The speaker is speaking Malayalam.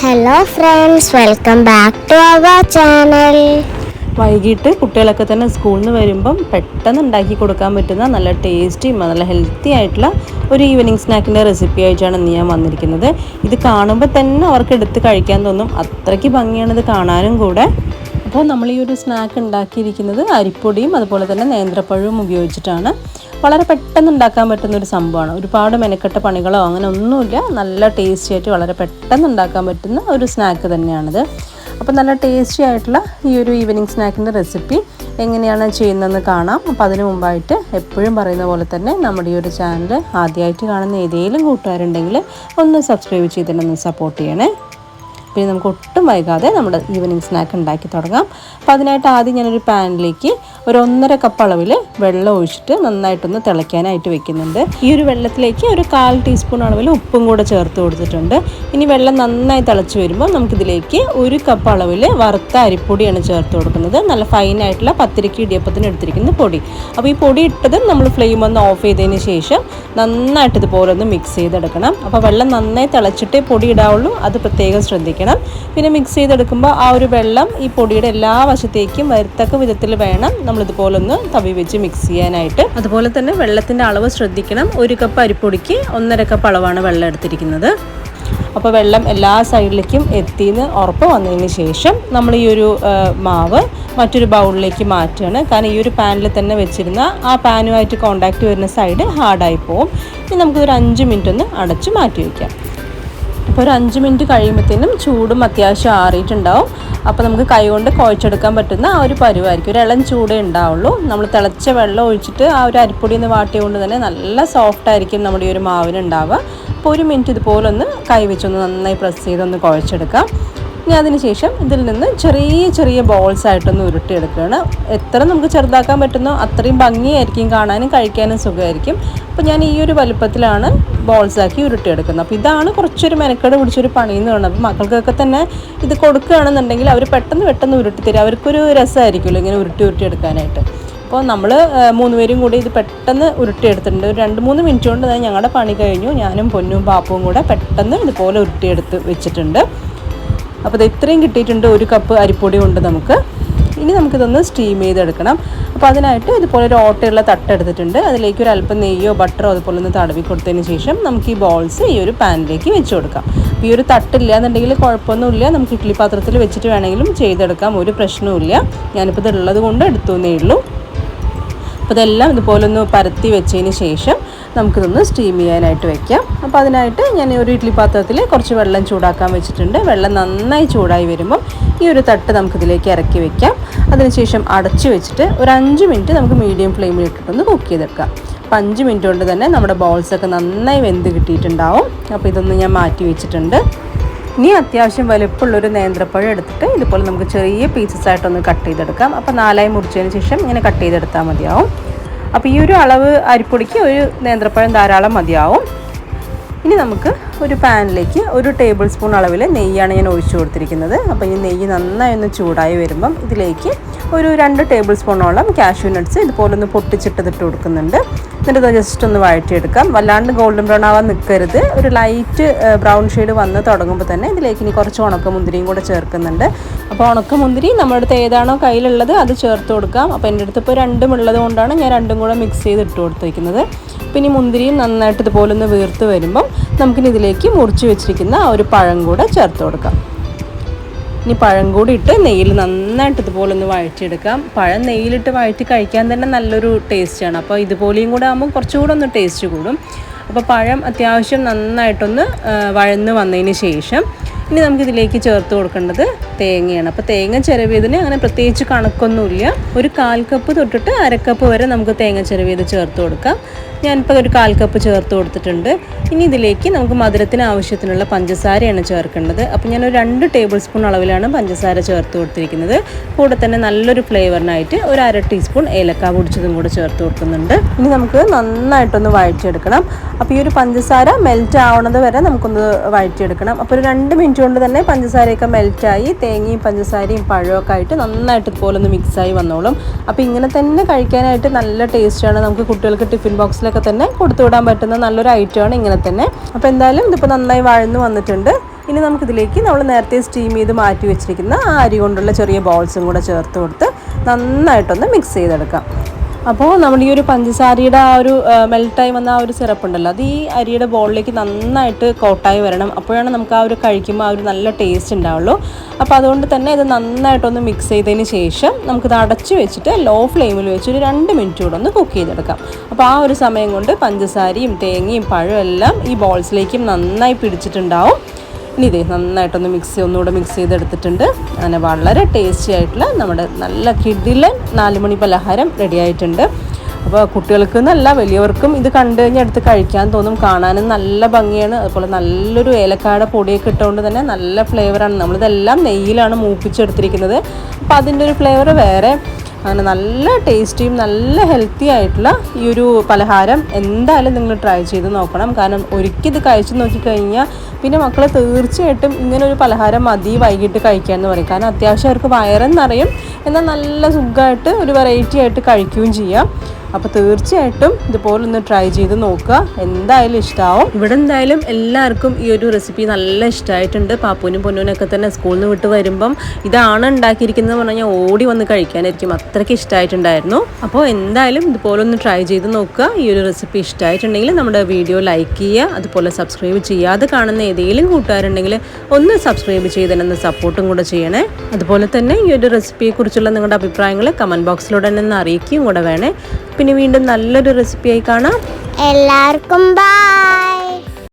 Hello friends welcome back to our channel വൈകിട്ട് കുട്ടികളൊക്കെ തന്നെ സ്കൂളിൽ നിന്ന് വരുമ്പം പെട്ടെന്ന് ഉണ്ടാക്കി കൊടുക്കാൻ പറ്റുന്ന നല്ല ടേസ്റ്റിയും നല്ല ഹെൽത്തി ആയിട്ടുള്ള ഒരു ഈവനിങ് സ്നാക്കിന്റെ റെസിപ്പി ആയിട്ടാണ് ഇന്ന് ഞാൻ വന്നിരിക്കുന്നത്. ഇത് കാണുമ്പോൾ തന്നെ അവർക്ക് എടുത്ത് കഴിക്കാൻ തോന്നും. അത്രയ്ക്ക് ഭംഗിയാണ് ഇത് കാണാനും കൂടെ. അപ്പോൾ നമ്മൾ ഈ ഒരു സ്നാക്ക് ഉണ്ടാക്കിയിരിക്കുന്നത് അരിപ്പൊടിയും അതുപോലെ തന്നെ നേന്ത്രപ്പഴവും ഉപയോഗിച്ചിട്ടാണ്. വളരെ പെട്ടെന്ന് ഉണ്ടാക്കാൻ പറ്റുന്ന ഒരു സംഭവമാണ്. ഒരുപാട് മെനക്കെട്ട പണികളോ അങ്ങനെ ഒന്നുമില്ല. നല്ല ടേസ്റ്റി ആയിട്ട് വളരെ പെട്ടെന്ന് ഉണ്ടാക്കാൻ പറ്റുന്ന ഒരു സ്നാക്ക് തന്നെയാണിത്. അപ്പോൾ നല്ല ടേസ്റ്റി ആയിട്ടുള്ള ഈ ഒരു ഈവനിങ് സ്നാക്കിന്റെ റെസിപ്പി എങ്ങനെയാണ് ചെയ്യുന്നതെന്ന് കാണാം. അപ്പോൾ അതിനു മുമ്പായിട്ട് എപ്പോഴും പറയുന്ന പോലെ തന്നെ നമ്മുടെ ഈ ഒരു ചാനൽ ആദ്യമായിട്ട് കാണുന്ന ഏതെങ്കിലും കൂട്ടുകാരുണ്ടെങ്കിൽ ഒന്ന് സബ്സ്ക്രൈബ് ചെയ്തിട്ടൊന്ന് സപ്പോർട്ട് ചെയ്യണേ. പിന്നെ നമുക്ക് ഒട്ടും വൈകാതെ നമ്മുടെ ഈവനിങ് സ്നാക്ക് ഉണ്ടാക്കി തുടങ്ങാം. അപ്പോൾ അതിനായിട്ട് ആദ്യം ഞാനൊരു പാനിലേക്ക് ഒരു ഒന്നര കപ്പ് അളവിൽ വെള്ളം ഒഴിച്ചിട്ട് നന്നായിട്ടൊന്ന് തിളയ്ക്കാനായിട്ട് വെക്കുന്നുണ്ട്. ഈ ഒരു വെള്ളത്തിലേക്ക് ഒരു കാൽ ടീസ്പൂൺ അളവിൽ ഉപ്പും കൂടെ ചേർത്ത് കൊടുത്തിട്ടുണ്ട്. ഇനി വെള്ളം നന്നായി തിളച്ച് വരുമ്പോൾ നമുക്കിതിലേക്ക് ഒരു കപ്പ് അളവിൽ വറുത്ത അരിപ്പൊടിയാണ് ചേർത്ത് കൊടുക്കുന്നത്. നല്ല ഫൈനായിട്ടുള്ള പത്തിരിക്ക് ഇടിയപ്പത്തിന് എടുത്തിരിക്കുന്ന പൊടി. അപ്പോൾ ഈ പൊടി ഇട്ടതും നമ്മൾ ഫ്ലെയിം ഒന്ന് ഓഫ് ചെയ്തതിന് ശേഷം നന്നായിട്ട് ഇതുപോലെ ഒന്ന് മിക്സ് ചെയ്തെടുക്കണം. അപ്പോൾ വെള്ളം നന്നായി തിളച്ചിട്ടേ പൊടി ഇടാവുള്ളൂ. അത് പ്രത്യേകം ശ്രദ്ധിക്കണം. പിന്നെ മിക്സ് ചെയ്തെടുക്കുമ്പോൾ ആ ഒരു വെള്ളം ഈ പൊടിയുടെ എല്ലാ വശത്തേക്കും വരത്തക്ക വിധത്തിൽ വേണം. നമ്മളിതുപോലെ ഒന്ന് തവി വെച്ച് മിക്സ് ചെയ്യാനായിട്ട് അതുപോലെ തന്നെ വെള്ളത്തിന്റെ അളവ് ശ്രദ്ധിക്കണം. ഒരു കപ്പ് അരിപ്പൊടിക്ക് ഒന്നര കപ്പ് അളവാണ് വെള്ളം എടുത്തിരിക്കുന്നത്. അപ്പോൾ വെള്ളം എല്ലാ സൈഡിലേക്കും എത്തിയെന്ന് ഉറപ്പ് വന്നതിന് ശേഷം നമ്മൾ ഈ ഒരു മാവ് മറ്റൊരു ബൗളിലേക്ക് മാറ്റുകയാണ്. കാരണം ഈ ഒരു പാനിൽ തന്നെ വെച്ചിരുന്ന ആ പാനുമായിട്ട് കോണ്ടാക്റ്റ് വരുന്ന സൈഡ് ഹാർഡായി പോവും. ഇനി നമുക്കൊരു അഞ്ച് മിനിറ്റ് ഒന്ന് അടച്ച് മാറ്റി വയ്ക്കാം അപ്പോൾ ഒരു അഞ്ച് മിനിറ്റ് കഴിയുമ്പോഴത്തേനും ചൂടും അത്യാവശ്യം ആറിയിട്ടുണ്ടാവും. അപ്പോൾ നമുക്ക് കൈകൊണ്ട് കുഴച്ചെടുക്കാൻ പറ്റുന്ന ആ ഒരു പരുവായിരിക്കും. ഒരു ഇളം ചൂടേ ഉണ്ടാവുള്ളൂ. നമ്മൾ തിളച്ച വെള്ളം ഒഴിച്ചിട്ട് ആ ഒരു അരിപ്പൊടി ഒന്ന് വാട്ടിയതുകൊണ്ട് തന്നെ നല്ല സോഫ്റ്റ് ആയിരിക്കും നമ്മുടെ ഈ ഒരു മാവിനുണ്ടാവുക അപ്പോൾ ഒരു മിനിറ്റ് ഇതുപോലെ ഒന്ന് കൈ വെച്ചൊന്ന് നന്നായി പ്രസ് ചെയ്തൊന്ന് കുഴച്ചെടുക്കാം. ഇനി അതിനുശേഷം ഇതിൽ നിന്ന് ചെറിയ ചെറിയ ബോൾസ് ആയിട്ടൊന്ന് ഉരുട്ടിയെടുക്കുകയാണ്. എത്ര നമുക്ക് ചെറുതാക്കാൻ പറ്റുന്നോ അത്രയും ഭംഗിയായിരിക്കും കാണാനും കഴിക്കാനും സുഖമായിരിക്കും. അപ്പോൾ ഞാൻ ഈ ഒരു വലുപ്പത്തിലാണ് ബോൾസ് ആക്കി ഉരുട്ടിയെടുക്കുന്നത്. അപ്പോൾ ഇതാണ് കുറച്ചൊരു മെനക്കേട് പിടിച്ചൊരു പണി എന്ന് പറയുന്നത്. അപ്പോൾ മക്കൾക്കൊക്കെ തന്നെ ഇത് കൊടുക്കുകയാണെന്നുണ്ടെങ്കിൽ അവർ പെട്ടെന്ന് പെട്ടെന്ന് ഉരുട്ടി തരും. അവർക്കൊരു രസമായിരിക്കുമല്ലോ ഇങ്ങനെ ഉരുട്ടി ഉരുട്ടി എടുക്കാനായിട്ട്. അപ്പോൾ നമ്മൾ മൂന്ന് പേരും കൂടി ഇത് പെട്ടെന്ന് ഉരുട്ടിയെടുത്തിട്ടുണ്ട്. ഒരു രണ്ട് മൂന്ന് മിനിറ്റ് കൊണ്ട് ഞങ്ങളുടെ പണി കഴിഞ്ഞു. ഞാനും പൊന്നും പാപ്പവും കൂടെ പെട്ടെന്ന് ഇതുപോലെ ഉരുട്ടിയെടുത്ത് വെച്ചിട്ടുണ്ട്. അപ്പോൾ ഇത് ഇത്രയും കിട്ടിയിട്ടുണ്ട് ഒരു കപ്പ് അരിപ്പൊടി കൊണ്ട് നമുക്ക്. ഇനി നമുക്കിതൊന്ന് സ്റ്റീം ചെയ്തെടുക്കണം. അപ്പോൾ അതിനായിട്ട് ഇതുപോലെ ഒരു ഓട്ടയുള്ള തട്ടെടുത്തിട്ടുണ്ട് അതിലേക്ക് ഒരു അല്പം നെയ്യോ ബട്ടറോ അതുപോലെ ഒന്ന് തടവി കൊടുത്തതിന് ശേഷം നമുക്ക് ഈ ബോൾസ് ഈ ഒരു പാനിലേക്ക് വെച്ച് കൊടുക്കാം. ഈ ഒരു തട്ടില്ല എന്നുണ്ടെങ്കിൽ കുഴപ്പമൊന്നുമില്ല. നമുക്ക് ഇഡ്ഡലി പാത്രത്തിൽ വെച്ചിട്ട് വേണമെങ്കിലും ചെയ്തെടുക്കാം. ഒരു പ്രശ്നവുമില്ല. ഞാനിപ്പോൾ ഇതുള്ളത് കൊണ്ട് എടുത്തു എന്നേ ഉള്ളൂ. അപ്പോൾ ഇതെല്ലാം ഇതുപോലെ ഒന്ന് പരത്തി വെച്ചതിന് ശേഷം നമുക്കിതൊന്ന് സ്റ്റീം ചെയ്യാനായിട്ട് വെക്കാം. അപ്പോൾ അതിനായിട്ട് ഞാൻ ഒരു ഇഡ്ഡലി പാത്രത്തിൽ കുറച്ച് വെള്ളം ചൂടാക്കാൻ വെച്ചിട്ടുണ്ട്. വെള്ളം നന്നായി ചൂടായി വരുമ്പം ഈ ഒരു തട്ട് നമുക്കിതിലേക്ക് ഇറക്കി വെക്കാം. അതിനുശേഷം അടച്ച് വെച്ചിട്ട് ഒരു അഞ്ച് മിനിറ്റ് നമുക്ക് മീഡിയം ഫ്ലെയിമിൽ ഇട്ടിട്ടൊന്ന് കുക്ക് ചെയ്തെടുക്കാം. അപ്പോൾ അഞ്ച് മിനിറ്റ് കൊണ്ട് തന്നെ നമ്മുടെ ബോൾസൊക്കെ നന്നായി വെന്ത് കിട്ടിയിട്ടുണ്ടാവും. അപ്പോൾ ഇതൊന്ന് ഞാൻ മാറ്റി വെച്ചിട്ടുണ്ട്. ഇനി അത്യാവശ്യം വലുപ്പമുള്ളൊരു നേന്ത്രപ്പഴം എടുത്തിട്ട് ഇതുപോലെ നമുക്ക് ചെറിയ പീസസ് ആയിട്ടൊന്ന് കട്ട് ചെയ്തെടുക്കാം. അപ്പോൾ നാലായി മുറിച്ചതിന് ശേഷം ഇങ്ങനെ കട്ട് ചെയ്തെടുത്താൽ മതിയാവും. അപ്പോൾ ഈ ഒരു അളവ് അരിപ്പൊടിക്ക് ഒരു നേന്ത്രപ്പഴം ധാരാളം മതിയാവും. ഇനി നമുക്ക് ഒരു പാനിലേക്ക് ഒരു ടേബിൾ സ്പൂൺ അളവിൽ നെയ്യാണ് ഞാൻ ഒഴിച്ചു കൊടുത്തിരിക്കുന്നത്. അപ്പോൾ ഈ നെയ്യ് നന്നായി ഒന്ന് ചൂടായി വരുമ്പം ഇതിലേക്ക് ഒരു രണ്ട് ടേബിൾ സ്പൂണോളം കാഷ്യൂ നട്ട്സ് ഇതുപോലെ ഒന്ന് പൊട്ടിച്ചിട്ടിട്ട് കൊടുക്കുന്നുണ്ട്. എന്നിട്ട് ഇത് ജസ്റ്റ് ഒന്ന് വഴറ്റിയെടുക്കാം. വല്ലാണ്ട് ഗോൾഡൻ ബ്രൗൺ ആവാൻ നിൽക്കരുത് ഒരു ലൈറ്റ് ബ്രൗൺ ഷെയ്ഡ് വന്ന് തുടങ്ങുമ്പോൾ തന്നെ ഇതിലേക്ക് ഇനി കുറച്ച് ഉണക്കമുന്തിരിയും കൂടെ ചേർക്കുന്നുണ്ട്. അപ്പോൾ ഉണക്കമുന്തിരി നമ്മുടെ അടുത്ത് ഏതാണോ കയ്യിലുള്ളത് അത് ചേർത്ത് കൊടുക്കാം. അപ്പോൾ എന്റെ അടുത്ത് ഇപ്പോൾ രണ്ടും ഉള്ളത് കൊണ്ടാണ് ഞാൻ രണ്ടും കൂടെ മിക്സ് ചെയ്ത് ഇട്ട് കൊടുത്തിരിക്കുന്നത് പിന്നെ മുന്തിരിയും നന്നായിട്ട് ഇതുപോലെ ഒന്ന് വീർത്ത് വരുമ്പം നമുക്കിനി ഇതിലേക്ക് മുറിച്ച് വെച്ചിരിക്കുന്ന ഒരു പഴം കൂടെ ചേർത്ത് കൊടുക്കാം. ഇനി പഴം കൂടി ഇട്ട് നെയ്യിൽ നന്നായിട്ട് ഇതുപോലെ ഒന്ന് വഴറ്റിയെടുക്കാം. പഴം നെയ്യിലിട്ട് വഴറ്റി കഴിക്കാൻ തന്നെ നല്ലൊരു ടേസ്റ്റാണ്. അപ്പോൾ ഇതുപോലെയും കൂടെ ആകുമ്പോൾ കുറച്ചുകൂടെ ഒന്ന് ടേസ്റ്റ് കൂടും. അപ്പോൾ പഴം അത്യാവശ്യം നന്നായിട്ടൊന്ന് വഴന്ന് വന്നതിന് ശേഷം ഇനി നമുക്കിതിലേക്ക് ചേർത്ത് കൊടുക്കേണ്ടത് തേങ്ങയാണ്. അപ്പോൾ തേങ്ങ ചിരവിയതിന് അങ്ങനെ പ്രത്യേകിച്ച് കണക്കൊന്നുമില്ല. ഒരു കാൽ കപ്പ് തൊട്ടിട്ട് അരക്കപ്പ് വരെ നമുക്ക് തേങ്ങ ചിരവിയത് ചേർത്ത് കൊടുക്കാം. ഞാനിപ്പോൾ ഒരു കാൽ കപ്പ് ചേർത്ത് കൊടുത്തിട്ടുണ്ട്. ഇനി ഇതിലേക്ക് നമുക്ക് മധുരത്തിന് ആവശ്യത്തിനുള്ള പഞ്ചസാരയാണ് ചേർക്കേണ്ടത്. അപ്പോൾ ഞാനൊരു രണ്ട് ടേബിൾ സ്പൂൺ അളവിലാണ് പഞ്ചസാര ചേർത്ത് കൊടുത്തിരിക്കുന്നത്. കൂടെ തന്നെ നല്ലൊരു ഫ്ലേവറിനായിട്ട് ഒരു അര ടീസ്പൂൺ ഏലക്ക പൊടിച്ചതും കൂടെ ചേർത്ത് കൊടുക്കുന്നുണ്ട്. ഇനി നമുക്ക് നന്നായിട്ടൊന്ന് വഴറ്റിയെടുക്കണം. അപ്പോൾ ഈ ഒരു പഞ്ചസാര മെൽറ്റ് ആവണത് വരെ നമുക്കൊന്ന് വഴറ്റിയെടുക്കണം. അപ്പോൾ ഒരു രണ്ട് മിനിറ്റ് കൊണ്ട് തന്നെ പഞ്ചസാരയൊക്കെ മെൽറ്റായി തേങ്ങയും പഞ്ചസാരയും പഴമൊക്കെ ആയിട്ട് നന്നായിട്ട് ഇതുപോലെ ഒന്ന് മിക്സായി വന്നോളും. അപ്പോൾ ഇങ്ങനെ തന്നെ കഴിക്കാനായിട്ട് നല്ല ടേസ്റ്റാണ് നമുക്ക് കുട്ടികൾക്ക് ടിഫിൻ ബോക്സിലൊക്കെ തന്നെ കൊടുത്തു വിടാൻ പറ്റുന്ന നല്ലൊരു ഐറ്റമാണ് ഇങ്ങനെ തന്നെ. അപ്പോൾ എന്തായാലും ഇതിപ്പോൾ നന്നായി വാഴന്ന് വന്നിട്ടുണ്ട്. ഇനി നമുക്കിതിലേക്ക് നമ്മൾ നേരത്തെ സ്റ്റീം ചെയ്ത് മാറ്റി വെച്ചിരിക്കുന്ന ആ അരി കൊണ്ടുള്ള ചെറിയ ബോൾസും കൂടെ ചേർത്ത് കൊടുത്ത് നന്നായിട്ടൊന്ന് മിക്സ് ചെയ്തെടുക്കാം. അപ്പോൾ നമ്മൾ ഈ ഒരു പഞ്ചസാരയുടെ ആ ഒരു മെൽട്ടായി വന്ന ആ ഒരു സിറപ്പ് ഉണ്ടല്ലോ അത് ഈ അരിയുടെ ബോളിലേക്ക് നന്നായിട്ട് കോട്ടായി വരണം. അപ്പോഴാണ് നമുക്ക് ആ ഒരു കഴിക്കുമ്പോൾ ആ ഒരു നല്ല ടേസ്റ്റ് ഉണ്ടാവുള്ളൂ. അപ്പോൾ അതുകൊണ്ട് തന്നെ ഇത് നന്നായിട്ടൊന്ന് മിക്സ് ചെയ്തതിന് ശേഷം നമുക്കിത് അടച്ച് വെച്ചിട്ട് ലോ ഫ്ലെയിമിൽ വെച്ച് ഒരു രണ്ട് മിനിറ്റ് കൂടെ ഒന്ന് കുക്ക് ചെയ്തെടുക്കാം. അപ്പോൾ ആ ഒരു സമയം കൊണ്ട് പഞ്ചസാരയും തേങ്ങയും പഴവും എല്ലാം ഈ ബോൾസിലേക്കും നന്നായി പിടിച്ചിട്ടുണ്ടാവും. ഇനി ഇതേ നന്നായിട്ടൊന്ന് മിക്സ് ഒന്നുകൂടെ മിക്സ് ചെയ്തെടുത്തിട്ടുണ്ട്. അങ്ങനെ വളരെ ടേസ്റ്റി ആയിട്ടുള്ള നമ്മുടെ നല്ല കിഡിലൻ നാലുമണി പലഹാരം റെഡി ആയിട്ടുണ്ട്. അപ്പോൾ കുട്ടികൾക്ക് നല്ല വലിയവർക്കും ഇത് കണ്ടു കഴിഞ്ഞാൽ എടുത്ത് കഴിക്കാൻ തോന്നും. കാണാനും നല്ല ഭംഗിയാണ്. അതുപോലെ നല്ലൊരു ഏലക്കാട പൊടിയൊക്കെ ഇട്ടുകൊണ്ട് തന്നെ നല്ല ഫ്ലേവറാണ് നമ്മളിതെല്ലാം നെയ്യിലാണ് മൂപ്പിച്ചെടുത്തിരിക്കുന്നത്. അപ്പോൾ അതിന്റെ ഒരു ഫ്ലേവർ വേറെ. അങ്ങനെ നല്ല ടേസ്റ്റിയും നല്ല ഹെൽത്തി ആയിട്ടുള്ള ഈ ഒരു പലഹാരം എന്തായാലും നിങ്ങൾ ട്രൈ ചെയ്ത് നോക്കണം. കാരണം ഒരിക്കൽ ഇത് കഴിച്ചു നോക്കിക്കഴിഞ്ഞാൽ പിന്നെ മക്കൾ തീർച്ചയായിട്ടും ഇങ്ങനെ ഒരു പലഹാരം മതി വൈകിട്ട് കഴിക്കുക കഴിക്കാമെന്ന് പറയും. കാരണം അത്യാവശ്യം അവർക്ക് വയറെന്നറിയും എന്നാൽ നല്ല സുഖമായിട്ട് ഒരു വെറൈറ്റി ആയിട്ട് കഴിക്കുകയും ചെയ്യാം. അപ്പോൾ തീർച്ചയായിട്ടും ഇതുപോലെ ഒന്ന് ട്രൈ ചെയ്ത് നോക്കുക. എന്തായാലും ഇഷ്ടമാവും ഇവിടെ എന്തായാലും എല്ലാവർക്കും ഈ ഒരു റെസിപ്പി നല്ല ഇഷ്ടമായിട്ടുണ്ട്. പാപ്പൂനും പൊന്നൂനൊക്കെ തന്നെ സ്കൂളിൽ നിന്ന് വിട്ട് വരുമ്പം ഇതാണ് ഉണ്ടാക്കിയിരിക്കുന്നത് പറഞ്ഞു കഴിഞ്ഞാൽ ഓടി വന്ന് കഴിക്കാനായിരിക്കും. അത്രയ്ക്ക് ഇഷ്ടമായിട്ടുണ്ടായിരുന്നു. അപ്പോൾ എന്തായാലും ഇതുപോലെ ഒന്ന് ട്രൈ ചെയ്ത് നോക്കുക. ഈ ഒരു റെസിപ്പി ഇഷ്ടമായിട്ടുണ്ടെങ്കിൽ നമ്മുടെ വീഡിയോ ലൈക്ക് ചെയ്യുക. അതുപോലെ സബ്സ്ക്രൈബ് ചെയ്യാതെ കാണുന്ന ഏതെങ്കിലും കൂട്ടുകാരുണ്ടെങ്കിൽ ഒന്ന് സബ്സ്ക്രൈബ് ചെയ്ത് തന്നെ ഒന്ന് സപ്പോർട്ടും കൂടെ ചെയ്യണേ. അതുപോലെ തന്നെ ഈ ഒരു റെസിപ്പിയെക്കുറിച്ചുള്ള നിങ്ങളുടെ അഭിപ്രായങ്ങൾ കമന്റ് ബോക്സിലൂടെ തന്നെ അറിയിക്കുകയും കൂടെ വേണേ. പിന്നെ വീണ്ടും നല്ലൊരു റെസിപ്പിയായി കാണാം. എല്ലാവർക്കും ബൈ